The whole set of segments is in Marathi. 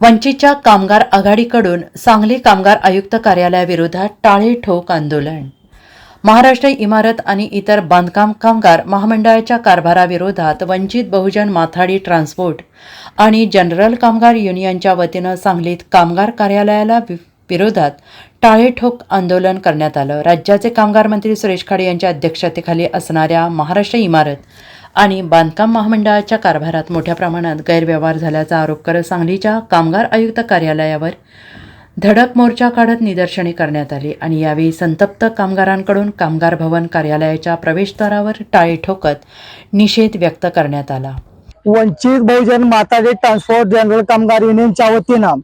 वंचितच्या कामगार आघाडीकडून सांगली कामगार आयुक्त कार्यालयाविरोधात टाळे ठोक आंदोलन. महाराष्ट्र इमारत आणि इतर बांधकाम कामगार महामंडळाच्या कारभाराविरोधात वंचित बहुजन माथाडी ट्रान्सपोर्ट आणि जनरल कामगार युनियनच्या वतीनं सांगलीत कामगार कार्यालयाला वि- विरोधात टाळेठोक आंदोलन करण्यात आलं. राज्याचे कामगार मंत्री सुरेश खाडे यांच्या अध्यक्षतेखाली असणाऱ्या महाराष्ट्र इमारत आणि बांधकाम महामंडळाच्या कारभारात मोठ्या प्रमाणात गैरव्यवहार झाल्याचा आरोप करत सांगलीच्या कामगार आयुक्त कार्यालयावर धडक मोर्चा काढत निदर्शने करण्यात आली आणि यावेळी संतप्त कामगारांकडून कामगार भवन कार्यालयाच्या प्रवेशद्वारावर टाळे ठोकत निषेध व्यक्त करण्यात आला. वंचित बहुजन माताजी ट्रान्सपोर्ट जनरल कामगार युनियनच्या वतीनं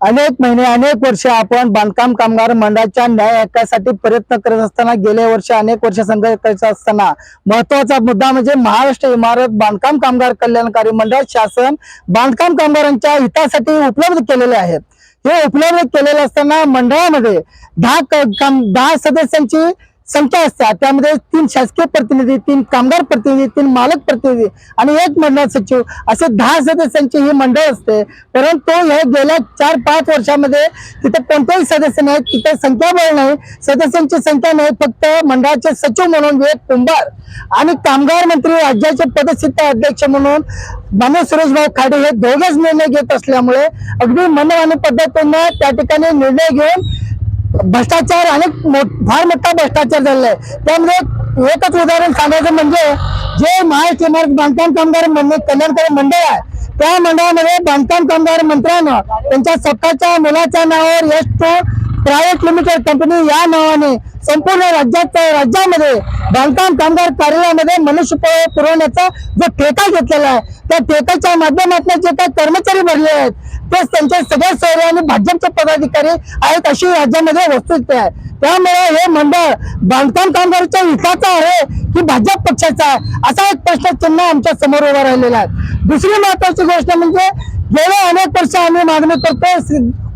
अनेक महिने अनेक वर्ष आपण बांधकाम कामगार मंडळाच्या न्याय हक्कासाठी प्रयत्न करत असताना गेल्या वर्षी अनेक वर्ष संघर्ष करत असताना महत्त्वाचा मुद्दा म्हणजे महाराष्ट्र इमारत बांधकाम कामगार कल्याणकारी मंडळ शासन बांधकाम कामगारांच्या हितासाठी उपलब्ध केलेले आहेत. हे उपलब्ध केलेले असताना मंडळामध्ये दहा काम दहा सदस्यांची संख्या असतात त्यामध्ये तीन शासकीय प्रतिनिधी तीन कामगार प्रतिनिधी तीन मालक प्रतिनिधी आणि एक मंडळ सचिव. असे दहा सदस्यांचे हे मंडळ असते. परंतु हे गेल्या चार पाच वर्षामध्ये तिथे कोणतेही सदस्य नाहीत तिथे संख्याबळ नाही. सदस्यांची संख्या नाही फक्त मंडळाचे सचिव म्हणून विवेक कुंभार आणि कामगार मंत्री राज्याचे पदसिद्ध अध्यक्ष म्हणून मान्य सुरेशभाऊ खाडे हे दोघेच निर्णय घेत असल्यामुळे अगदी मनमानी पद्धतीनं त्या ठिकाणी निर्णय घेऊन भ्रष्टाचार अनेक फार मोठा भ्रष्टाचार झालेला आहे. त्यामुळे एकच उदाहरण सांगायचं म्हणजे जे महाराष्ट्र इमारत बांधकाम कामगार मंडळ कल्याणकारी मंडळ आहे त्या मंडळामध्ये बांधकाम कामगार मंत्र्यानं त्यांच्या स्वतःच्या मुलाच्या नावावर S two private limited company या नावाने संपूर्ण राज्यात राज्यामध्ये बांधकाम कामगार कार्यालयामध्ये मनुष्यबळ पुरवण्याचा जो ठेका घेतलेला आहे त्या ठेकाच्या माध्यमातून जे काही कर्मचारी भरले आहेत ते त्यांचे सगळे सहकारी आणि भाजपचे पदाधिकारी आहेत अशी राज्यामध्ये वस्तुस्थिती आहे. त्यामुळे हे मंडळ बांधकाम कामगाराच्या हिताचं आहे की भाजप पक्षाचा आहे? असा एक प्रश्न चिन्ह आमच्यासमोर उभा राहिलेला आहे. दुसरी महत्वाची गोष्ट म्हणजे गेल्या अनेक वर्ष आम्ही मागणी करतोय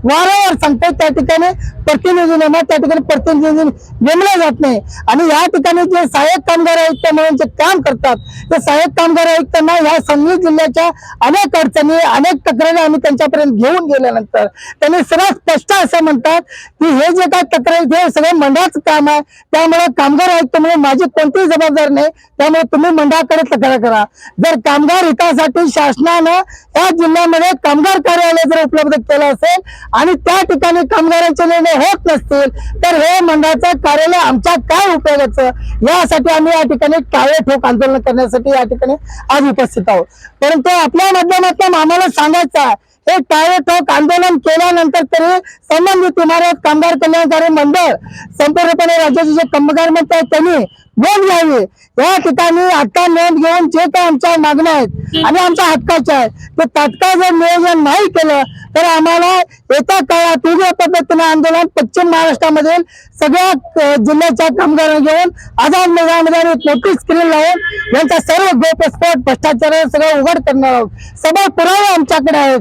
वारंवार सांगतात त्या ठिकाणी. प्रतिनिधी त्या ठिकाणी प्रतिनिधी नेमले जात नाही. आणि या ठिकाणी जे सहाय्यक कामगार आयुक्त म्हणून जे काम करतात ते सहाय्यक कामगार आयुक्तांना या सांगली जिल्ह्याच्या अनेक अडचणी अनेक तक्रारी आम्ही त्यांच्यापर्यंत घेऊन गेल्यानंतर त्यांनी सरळ स्पष्ट असं म्हणतात की हे जे काय तक्रारी हे सगळं मंडळाचं काम आहे. त्यामुळे कामगार आयुक्त म्हणून माझी कोणतीही जबाबदार नाही. त्यामुळे तुम्ही मंडळाकडे तक्रार करा. जर कामगार हितासाठी शासनानं या जिल्ह्यामध्ये कामगार कार्यालय जर उपलब्ध केलं असेल आणि त्या ठिकाणी कामगारांचे निर्णय होत नसतील तर हे मंडळाचं कार्यालय आमच्या काय उपयोगाचं? यासाठी आम्ही या ठिकाणी टाळे ठोक आंदोलन करण्यासाठी या ठिकाणी आज उपस्थित आहोत. परंतु आपल्या माध्यमातून आम्हाला सांगायचं आहे हे टाळेठोक आंदोलन केल्यानंतर तरी संबंधित इमारत कामगार कल्याणकारी मंडळ संपूर्णपणे राज्याचे जे कामगार मंत्री आहेत त्यांनी नोंद घ्यावी. या ठिकाणी आता नोंद घेऊन जे काही आमच्या मागण्या आहेत आणि आमच्या हक्काच्या आहेत ते तात्काळ जर नियोजन नाही केलं तर आम्हाला येत्या काळात उग्र पद्धतीने आंदोलन पश्चिम महाराष्ट्रामधील सगळ्या जिल्ह्याच्या कामगारांना घेऊन आझाद मैदानामध्ये एक मोठी स्क्रीन लावून यांचा सर्व गोपस्फोट भ्रष्टाचार सगळं उघड करणार आहोत. सगळे पुरावे आमच्याकडे आहेत.